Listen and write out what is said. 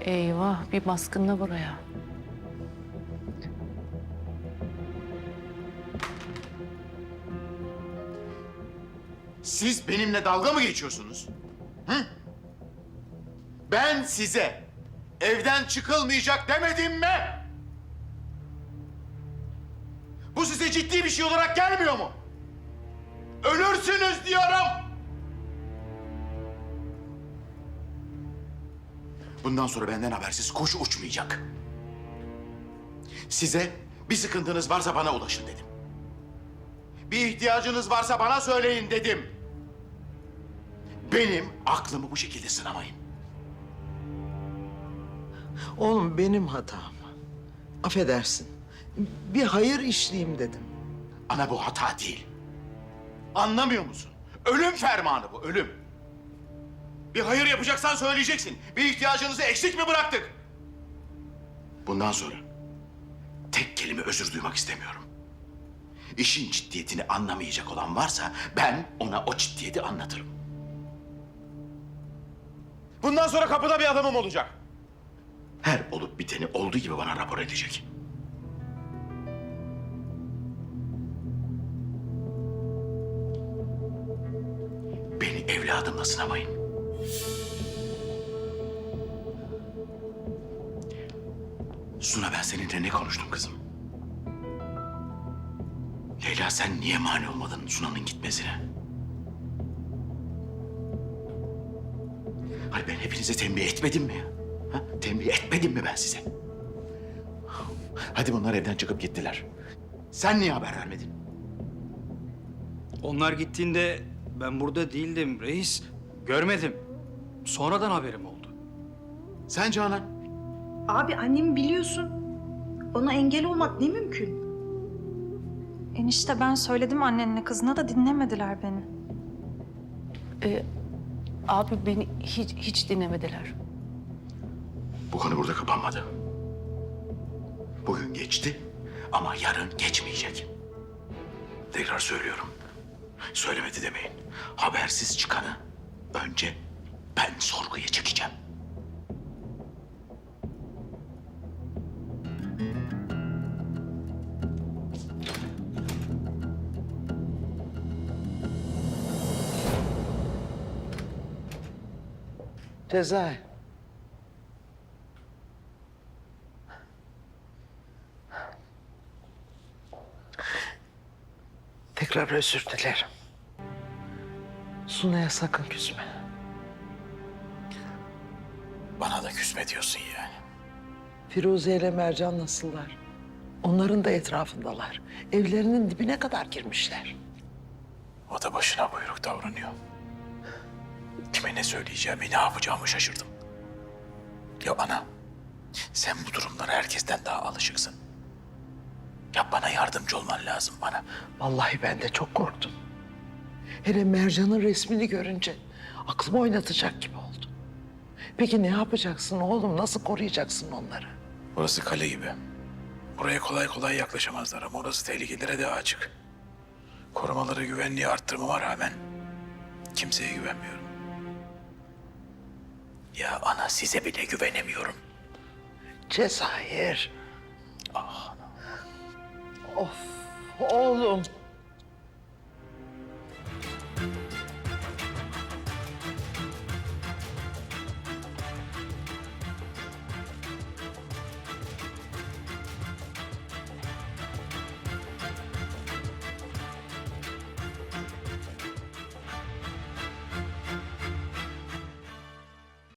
Eyvah bir baskınla buraya. Siz benimle dalga mı geçiyorsunuz? Hı? Ben size evden çıkılmayacak demedim mi? Bu size ciddi bir şey olarak gelmiyor mu? Ölürsünüz diyorum. Bundan sonra benden habersiz kuş uçmayacak. Size bir sıkıntınız varsa bana ulaşın dedim. Bir ihtiyacınız varsa bana söyleyin dedim. Benim aklımı bu şekilde sınamayın. Oğlum benim hatam. Affedersin. Bir hayır işleyeyim dedim. Ana bu hata değil. Anlamıyor musun? Ölüm fermanı bu, ölüm. Bir hayır yapacaksan söyleyeceksin. Bir ihtiyacınızı eksik mi bıraktık? Bundan sonra tek kelime özür duymak istemiyorum. İşin ciddiyetini anlamayacak olan varsa ben ona o ciddiyeti anlatırım. Bundan sonra kapıda bir adamım olacak. Her olup biteni olduğu gibi bana rapor edecek. Beni evladımla sınamayın. Suna ben seninle ne konuştum kızım? Leyla sen niye mani olmadın Suna'nın gitmesine? Hani ben hepinize tembih etmedim mi ya? Ha? Tembih etmedim mi ben size? Hadi bunlar evden çıkıp gittiler. Sen niye haber vermedin? Onlar gittiğinde ben burada değildim reis. Görmedim. Sonradan haberim oldu. Sen Canan? Abi annemi biliyorsun. Ona engel olmak ne mümkün? Enişte ben söyledim annenle kızına da dinlemediler beni. Ee, abi beni hiç hiç dinlemediler. Bu konu burada kapanmadı. Bugün geçti ama yarın geçmeyecek. Tekrar söylüyorum. Söylemedi demeyin. Habersiz çıkanı önce ben sorguya çekeceğim. Cezayir. Tekrar özür dilerim. Suna'ya sakın küsme. Bana da küsme diyorsun yani. Firuze ile Mercan nasıllar? Onların da etrafındalar. Evlerinin dibine kadar girmişler. O da başına buyruk davranıyor. Kime ne söyleyeceğimi, ne yapacağımı şaşırdım. Ya ana, sen bu durumlara herkesten daha alışıksın. Ya bana yardımcı olman lazım bana. Vallahi ben de çok korktum. Hele Mercan'ın resmini görünce aklımı oynatacak gibi oldu. Peki ne yapacaksın oğlum? Nasıl koruyacaksın onları? Burası kale gibi. Buraya kolay kolay yaklaşamazlar ama orası tehlikelere daha açık. Korumaları güvenliği arttırmama rağmen kimseye güvenmiyorum. Ya ana size bile güvenemiyorum. Cezayir. Ah. Of oğlum.